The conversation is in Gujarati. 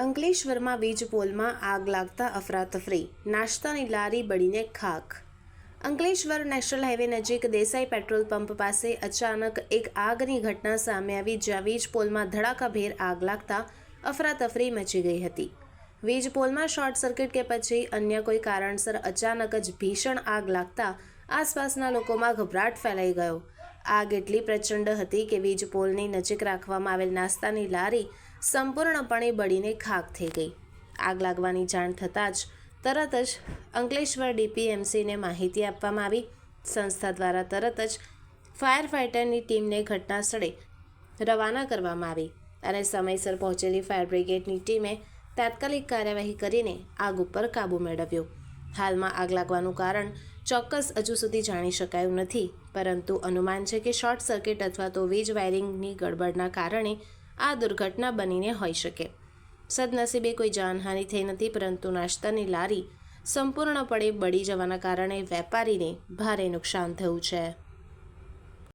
અંકલેશ્વરમાં વીજ પોલમાં આગ લાગતા અફરાતફરી. નાસ્તાની લારી બળીને ખાખ. અંકલેશ્વર નેશનલ હાઈવે નજીક દેસાઈ પેટ્રોલ પંપ પાસે અચાનક એક આગની ઘટના સામે આવી જ્યાં વીજ પોલમાં ધડાકાભેર આગ લાગતા અફરાતફરી મચી ગઈ હતી. વીજ પોલમાં શોર્ટ સર્કિટ કે પછી અન્ય કોઈ કારણસર અચાનક જ ભીષણ આગ લાગતા આસપાસના લોકોમાં ગભરાટ ફેલાઈ ગયો. આગ એટલી પ્રચંડ હતી કે વીજ પોલની નજીક રાખવામાં આવેલ નાસ્તાની લારી સંપૂર્ણપણે બળીને ખાક થઈ ગઈ. આગ લાગવાની જાણ થતાં જ તરત જ અંકલેશ્વર ડીપીએમસીને માહિતી આપવામાં આવી. સંસ્થા દ્વારા તરત જ ફાયર ફાઇટરની ટીમને ઘટના સ્થળે રવાના કરવામાં આવી અને સમયસર પહોંચેલી ફાયર બ્રિગેડની ટીમે તાત્કાલિક કાર્યવાહી કરીને આગ ઉપર કાબૂ મેળવ્યો. હાલમાં આગ લાગવાનું કારણ ચોક્કસ હજુ સુધી જાણી શકાયું નથી, પરંતુ અનુમાન છે કે શોર્ટ સર્કિટ અથવા તો વીજ વાયરિંગની ગડબડના કારણે આ દુર્ઘટના બનીને હોઈ શકે. સદનસીબે કોઈ જાનહાનિ થઈ નથી, પરંતુ નાસ્તાની લારી સંપૂર્ણપણે બળી જવાના કારણે વેપારીને ભારે નુકસાન થયું છે.